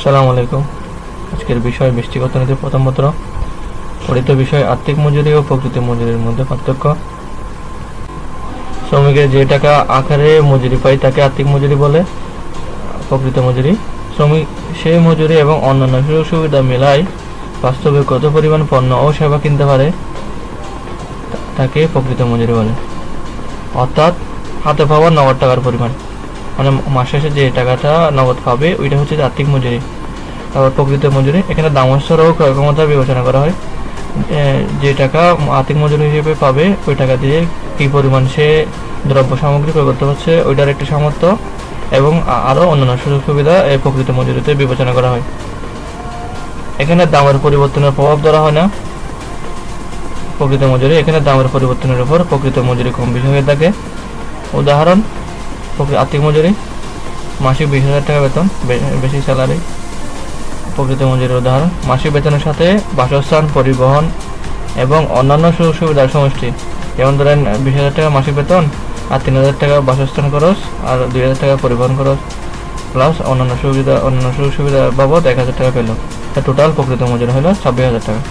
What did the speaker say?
আসসালামু আলাইকুম। আজকের বিষয় বৃষ্টিগত অর্থনীতির প্রথম পত্র। পঠিত বিষয় আর্থিক মজুরি ও প্রকৃত মজুরির মধ্যে পার্থক্য। শ্রমিকের যে টাকা আকারে মজুরি পায়, তাকে আর্থিক মজুরি বলে। প্রকৃত মজুরি। শ্রমিক সেই মজুরি এবং অন্যান্য সুযোগ সুবিধা মেলায় বাস্তবে কত পরিমাণ পণ্য ও সেবা কিনতে পারে তাকে প্রকৃত মজুরি বলে। অর্থাৎ হাতে পাওয়া নগদ টাকার পরিমাণ। মানে মাস শেষে যে টাকাটা নগদ পাবে, ওইটা হচ্ছে আর্থিক মজুরি। তারপর প্রকৃত মজুরি। এখানে দামস্তর ও ক্রয় ক্ষমতার বিবেচনা করা হয়। যে টাকা আর্থিক মজুরি হিসেবে পাবে, ওই টাকা দিয়ে কি পরিমাণ সে দ্রব্য সামগ্রী ক্রয় করতে পারছে, ওইটার একটি সামর্থ্য এবং আরও অন্যান্য সুযোগ সুবিধা এই প্রকৃত মজুরিতে বিবেচনা করা হয়। এখানে দামের পরিবর্তনের প্রভাব ধরা হয় না। প্রকৃত মজুরি এখানে দামের পরিবর্তনের উপর প্রকৃত মজুরি কম বেশি হয়ে থাকে উদাহরণ প্রকৃত আর্থিক মজুরি, মাসিক বিশ হাজার টাকা বেতন বেশি স্যালারি, প্রকৃত মজুরির উদাহরণ, মাসিক বেতনের সাথে বাসস্থান, পরিবহন এবং অন্যান্য সুযোগ সুবিধার সমষ্টি। যেমন ধরেন, বিশ হাজার টাকা মাসিক বেতন আর তিন হাজার টাকা বাসস্থান খরচ আর দুই হাজার টাকা পরিবহন খরচ প্লাস অন্যান্য সুবিধা, অন্যান্য সুযোগ সুবিধা বাবদ এক হাজার টাকা পেল। টোটাল প্রকৃত মজুরি হলো ছাব্বিশ হাজার টাকা।